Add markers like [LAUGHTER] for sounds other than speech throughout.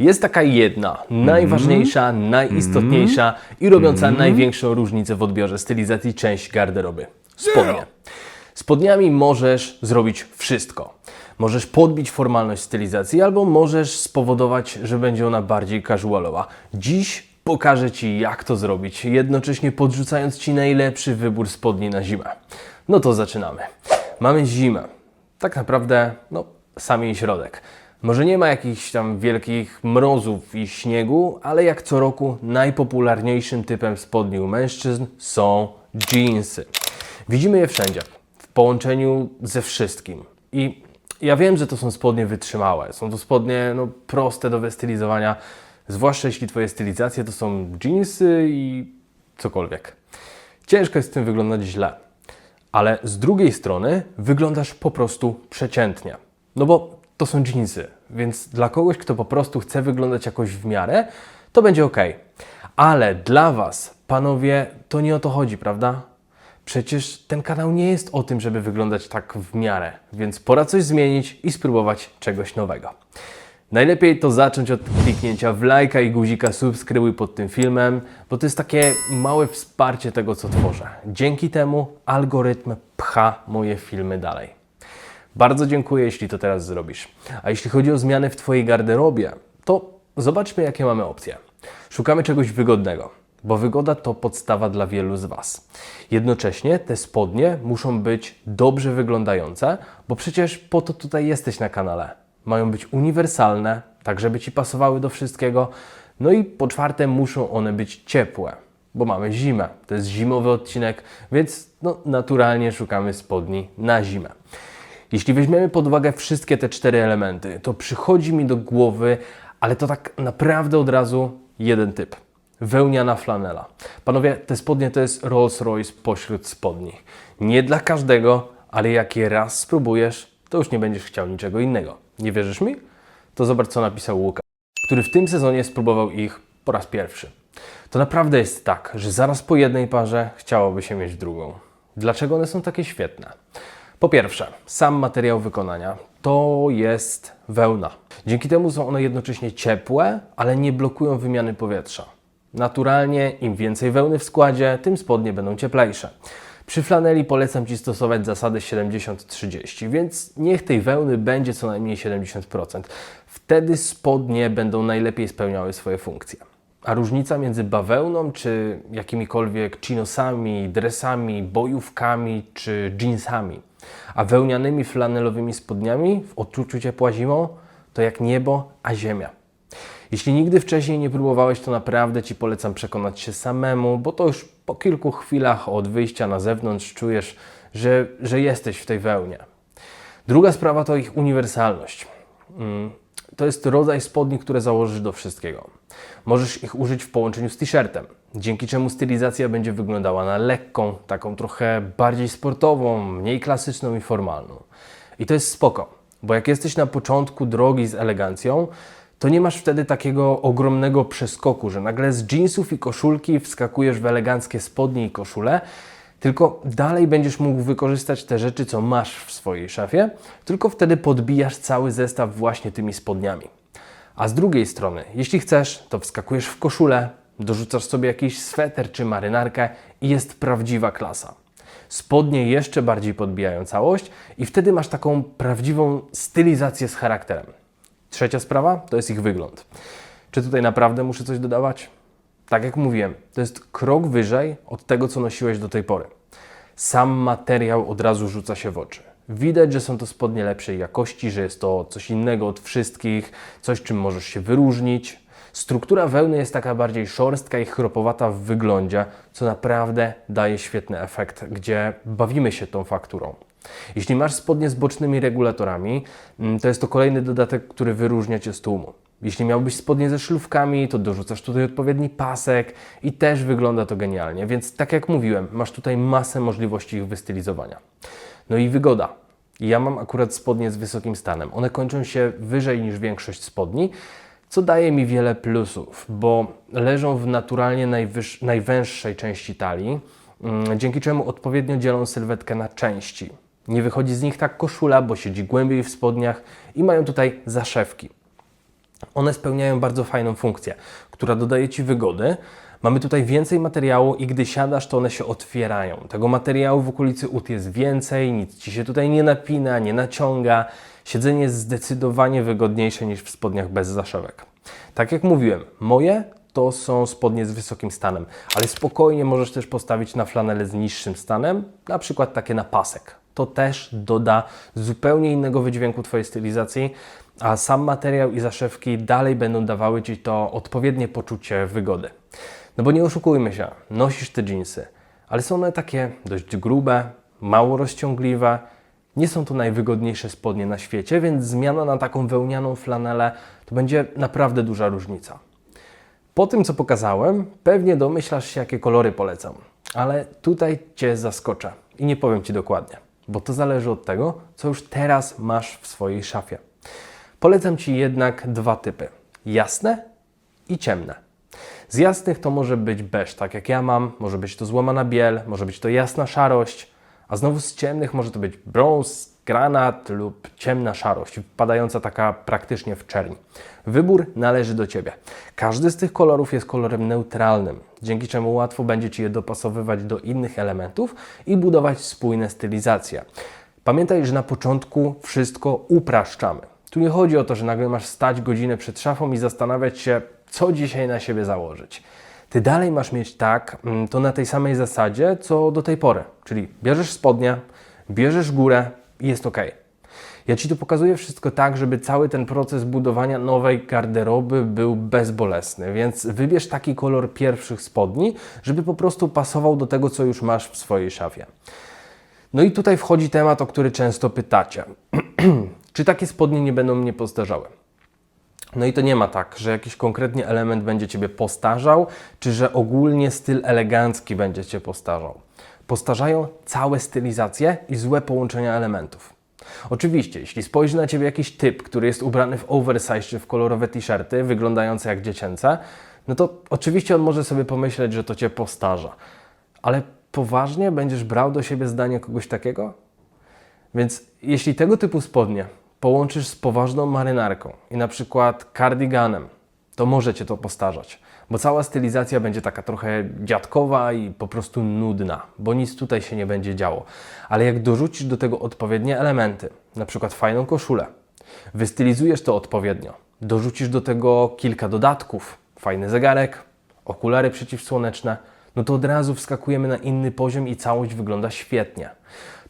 Jest taka jedna, najważniejsza, najistotniejsza i robiąca największą różnicę w odbiorze stylizacji część garderoby. Spodnie. Spodniami możesz zrobić wszystko. Możesz podbić formalność stylizacji, albo możesz spowodować, że będzie ona bardziej casualowa. Dziś pokażę Ci, jak to zrobić, jednocześnie podrzucając Ci najlepszy wybór spodni na zimę. No to zaczynamy. Mamy zimę. Tak naprawdę, no, sam jej środek. Może nie ma jakichś tam wielkich mrozów i śniegu, ale jak co roku najpopularniejszym typem spodni u mężczyzn są jeansy. Widzimy je wszędzie, w połączeniu ze wszystkim. I ja wiem, że to są spodnie wytrzymałe, są to spodnie no, proste do wystylizowania, zwłaszcza jeśli Twoje stylizacje to są jeansy i cokolwiek. Ciężko jest w tym wyglądać źle, ale z drugiej strony wyglądasz po prostu przeciętnie. No bo to są jeansy, więc dla kogoś, kto po prostu chce wyglądać jakoś w miarę, to będzie ok. Ale dla Was, panowie, to nie o to chodzi, prawda? Przecież ten kanał nie jest o tym, żeby wyglądać tak w miarę, więc pora coś zmienić i spróbować czegoś nowego. Najlepiej to zacząć od kliknięcia w lajka i guzika subskrybuj pod tym filmem, bo to jest takie małe wsparcie tego, co tworzę. Dzięki temu algorytm pcha moje filmy dalej. Bardzo dziękuję, jeśli to teraz zrobisz. A jeśli chodzi o zmiany w Twojej garderobie, to zobaczmy, jakie mamy opcje. Szukamy czegoś wygodnego, bo wygoda to podstawa dla wielu z Was. Jednocześnie te spodnie muszą być dobrze wyglądające, bo przecież po to tutaj jesteś na kanale. Mają być uniwersalne, tak żeby Ci pasowały do wszystkiego. No i po czwarte, muszą one być ciepłe, bo mamy zimę. To jest zimowy odcinek, więc no, naturalnie szukamy spodni na zimę. Jeśli weźmiemy pod uwagę wszystkie te cztery elementy, to przychodzi mi do głowy, ale to tak naprawdę od razu jeden typ. Wełniana flanela. Panowie, te spodnie to jest Rolls Royce pośród spodni. Nie dla każdego, ale jak je raz spróbujesz, to już nie będziesz chciał niczego innego. Nie wierzysz mi? To zobacz, co napisał Łukasz, który w tym sezonie spróbował ich po raz pierwszy. To naprawdę jest tak, że zaraz po jednej parze chciałoby się mieć drugą. Dlaczego one są takie świetne? Po pierwsze, sam materiał wykonania to jest wełna. Dzięki temu są one jednocześnie ciepłe, ale nie blokują wymiany powietrza. Naturalnie, im więcej wełny w składzie, tym spodnie będą cieplejsze. Przy flaneli polecam Ci stosować zasady 70-30, więc niech tej wełny będzie co najmniej 70%. Wtedy spodnie będą najlepiej spełniały swoje funkcje. A różnica między bawełną czy jakimikolwiek chinosami, dresami, bojówkami czy jeansami, a wełnianymi flanelowymi spodniami w odczuciu ciepła zimą to jak niebo a ziemia. Jeśli nigdy wcześniej nie próbowałeś, to naprawdę Ci polecam przekonać się samemu, bo to już po kilku chwilach od wyjścia na zewnątrz czujesz, że, że jesteś w tej wełnie. Druga sprawa to ich uniwersalność. Mm, To jest rodzaj spodni, które założysz do wszystkiego. Możesz ich użyć w połączeniu z t-shirtem, dzięki czemu stylizacja będzie wyglądała na lekką, taką trochę bardziej sportową, mniej klasyczną i formalną. I to jest spoko, bo jak jesteś na początku drogi z elegancją, to nie masz wtedy takiego ogromnego przeskoku, że nagle z jeansów i koszulki wskakujesz w eleganckie spodnie i koszule, tylko dalej będziesz mógł wykorzystać te rzeczy, co masz w swojej szafie, tylko wtedy podbijasz cały zestaw właśnie tymi spodniami. A z drugiej strony, jeśli chcesz, to wskakujesz w koszulę, dorzucasz sobie jakiś sweter czy marynarkę i jest prawdziwa klasa. Spodnie jeszcze bardziej podbijają całość i wtedy masz taką prawdziwą stylizację z charakterem. Trzecia sprawa to jest ich wygląd. Czy tutaj naprawdę muszę coś dodawać? Tak jak mówiłem, to jest krok wyżej od tego, co nosiłeś do tej pory. Sam materiał od razu rzuca się w oczy. Widać, że są to spodnie lepszej jakości, że jest to coś innego od wszystkich, coś czym możesz się wyróżnić. Struktura wełny jest taka bardziej szorstka i chropowata w wyglądzie, co naprawdę daje świetny efekt, gdzie bawimy się tą fakturą. Jeśli masz spodnie z bocznymi regulatorami, mm, to jest to kolejny dodatek, który wyróżnia Cię z tłumu. Jeśli miałbyś spodnie ze szlufkami, to dorzucasz tutaj odpowiedni pasek i też wygląda to genialnie. Więc tak jak mówiłem, masz tutaj masę możliwości ich wystylizowania. No i wygoda. Ja mam akurat spodnie z wysokim stanem. One kończą się wyżej niż większość spodni, co daje mi wiele plusów, bo leżą w naturalnie najwęższej części talii, mm, dzięki czemu odpowiednio dzielą sylwetkę na części. Nie wychodzi z nich tak koszula, bo siedzi głębiej w spodniach i mają tutaj zaszewki. One spełniają bardzo fajną funkcję, która dodaje Ci wygody. Mamy tutaj więcej materiału i gdy siadasz, to one się otwierają. Tego materiału w okolicy ud jest więcej, nic Ci się tutaj nie napina, nie naciąga. Siedzenie jest zdecydowanie wygodniejsze niż w spodniach bez zaszewek. Tak jak mówiłem, moje to są spodnie z wysokim stanem, ale spokojnie możesz też postawić na flanelę z niższym stanem, na przykład takie na pasek. To też doda zupełnie innego wydźwięku Twojej stylizacji, a sam materiał i zaszewki dalej będą dawały Ci to odpowiednie poczucie wygody. No bo nie oszukujmy się, nosisz te dżinsy, ale są one takie dość grube, mało rozciągliwe, nie są to najwygodniejsze spodnie na świecie, więc zmiana na taką wełnianą flanelę to będzie naprawdę duża różnica. Po tym, co pokazałem, pewnie domyślasz się, jakie kolory polecam, ale tutaj Cię zaskoczę i nie powiem Ci dokładnie, bo to zależy od tego, co już teraz masz w swojej szafie. Polecam Ci jednak dwa typy: jasne i ciemne. Z jasnych to może być beż, tak jak ja mam, może być to złamana biel, może być to jasna szarość, a znowu z ciemnych może to być brąz, granat lub ciemna szarość, wpadająca taka praktycznie w czerń. Wybór należy do Ciebie. Każdy z tych kolorów jest kolorem neutralnym, dzięki czemu łatwo będzie Ci je dopasowywać do innych elementów i budować spójne stylizacje. Pamiętaj, że na początku wszystko upraszczamy. Tu nie chodzi o to, że nagle masz stać godzinę przed szafą i zastanawiać się, co dzisiaj na siebie założyć. Ty dalej masz mieć tak, mm, to na tej samej zasadzie, co do tej pory. Czyli bierzesz spodnie, bierzesz górę jest ok. Ja Ci tu pokazuję wszystko tak, żeby cały ten proces budowania nowej garderoby był bezbolesny, więc wybierz taki kolor pierwszych spodni, żeby po prostu pasował do tego, co już masz w swojej szafie. No i tutaj wchodzi temat, o który często pytacie. [CLEARS THROAT] Czy takie spodnie nie będą mnie postarzały? No i to nie ma tak, że jakiś konkretnie element będzie Ciebie postarzał, czy że ogólnie styl elegancki będzie Cię postarzał. Postarzają całe stylizacje i złe połączenia elementów. Oczywiście, jeśli spojrzy na Ciebie jakiś typ, który jest ubrany w oversize czy w kolorowe t-shirty, wyglądające jak dziecięce, no to oczywiście on może sobie pomyśleć, że to Cię postarza. Ale poważnie będziesz brał do siebie zdanie kogoś takiego? Więc jeśli tego typu spodnie połączysz z poważną marynarką i na przykład cardiganem, to może Cię to postarzać, bo cała stylizacja będzie taka trochę dziadkowa i po prostu nudna, bo nic tutaj się nie będzie działo. Ale jak dorzucisz do tego odpowiednie elementy, na przykład fajną koszulę, wystylizujesz to odpowiednio, dorzucisz do tego kilka dodatków, fajny zegarek, okulary przeciwsłoneczne, no to od razu wskakujemy na inny poziom i całość wygląda świetnie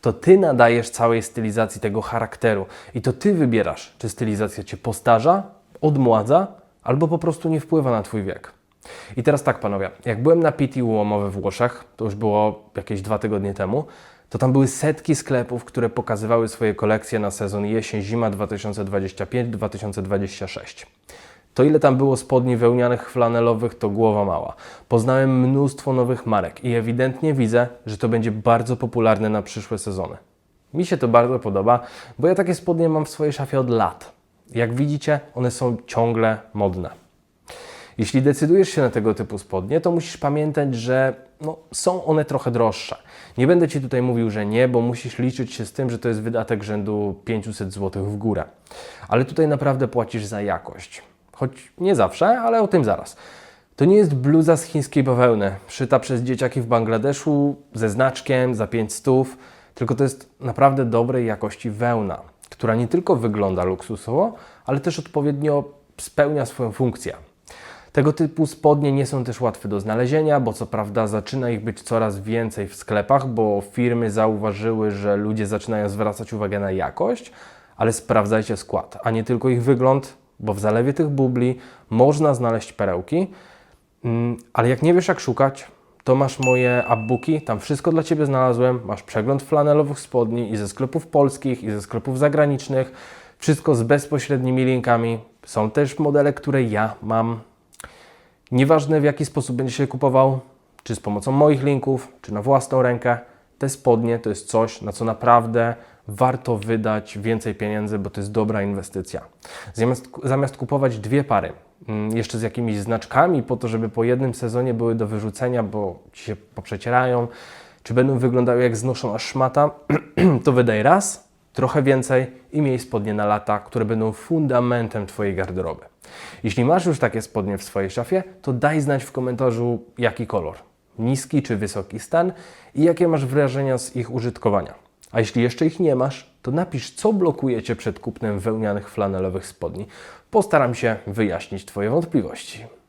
to Ty nadajesz całej stylizacji tego charakteru i to Ty wybierasz, czy stylizacja Cię postarza, odmładza, albo po prostu nie wpływa na Twój wiek. I teraz tak, panowie, jak byłem na PT ułomowe we Włoszech, to już było jakieś dwa tygodnie temu, to tam były setki sklepów, które pokazywały swoje kolekcje na sezon jesień-zima 2025-2026. To ile tam było spodni wełnianych flanelowych, to głowa mała. Poznałem mnóstwo nowych marek i ewidentnie widzę, że to będzie bardzo popularne na przyszłe sezony. Mi się to bardzo podoba, bo ja takie spodnie mam w swojej szafie od lat. Jak widzicie, one są ciągle modne. Jeśli decydujesz się na tego typu spodnie, to musisz pamiętać, że no, są one trochę droższe. Nie będę Ci tutaj mówił, że nie, bo musisz liczyć się z tym, że to jest wydatek rzędu 500 zł w górę. Ale tutaj naprawdę płacisz za jakość choć nie zawsze, ale o tym zaraz. To nie jest bluza z chińskiej bawełny, szyta przez dzieciaki w Bangladeszu ze znaczkiem za 5 stów, tylko to jest naprawdę dobrej jakości wełna, która nie tylko wygląda luksusowo, ale też odpowiednio spełnia swoją funkcję. Tego typu spodnie nie są też łatwe do znalezienia, bo co prawda zaczyna ich być coraz więcej w sklepach, bo firmy zauważyły, że ludzie zaczynają zwracać uwagę na jakość, ale sprawdzajcie skład, a nie tylko ich wygląd, bo w zalewie tych bubli można znaleźć perełki, mm, ale jak nie wiesz jak szukać, to masz moje abbooki, tam wszystko dla Ciebie znalazłem, masz przegląd flanelowych spodni i ze sklepów polskich, i ze sklepów zagranicznych, wszystko z bezpośrednimi linkami. Są też modele, które ja mam. Nieważne w jaki sposób będziesz kupował, czy z pomocą moich linków, czy na własną rękę, te spodnie to jest coś, na co naprawdę warto wydać więcej pieniędzy, bo to jest dobra inwestycja. Zamiast, zamiast kupować dwie pary, mm, jeszcze z jakimiś znaczkami, po to, żeby po jednym sezonie były do wyrzucenia, bo ci się poprzecierają, czy będą wyglądały jak znoszona szmata, [CLEARS THROAT] to wydaj raz, trochę więcej i miej spodnie na lata, które będą fundamentem Twojej garderoby. Jeśli masz już takie spodnie w swojej szafie, to daj znać w komentarzu jaki kolor. Niski czy wysoki stan i jakie masz wrażenia z ich użytkowania. A jeśli jeszcze ich nie masz, to napisz, co blokuje Cię przed kupnem wełnianych flanelowych spodni. Postaram się wyjaśnić Twoje wątpliwości.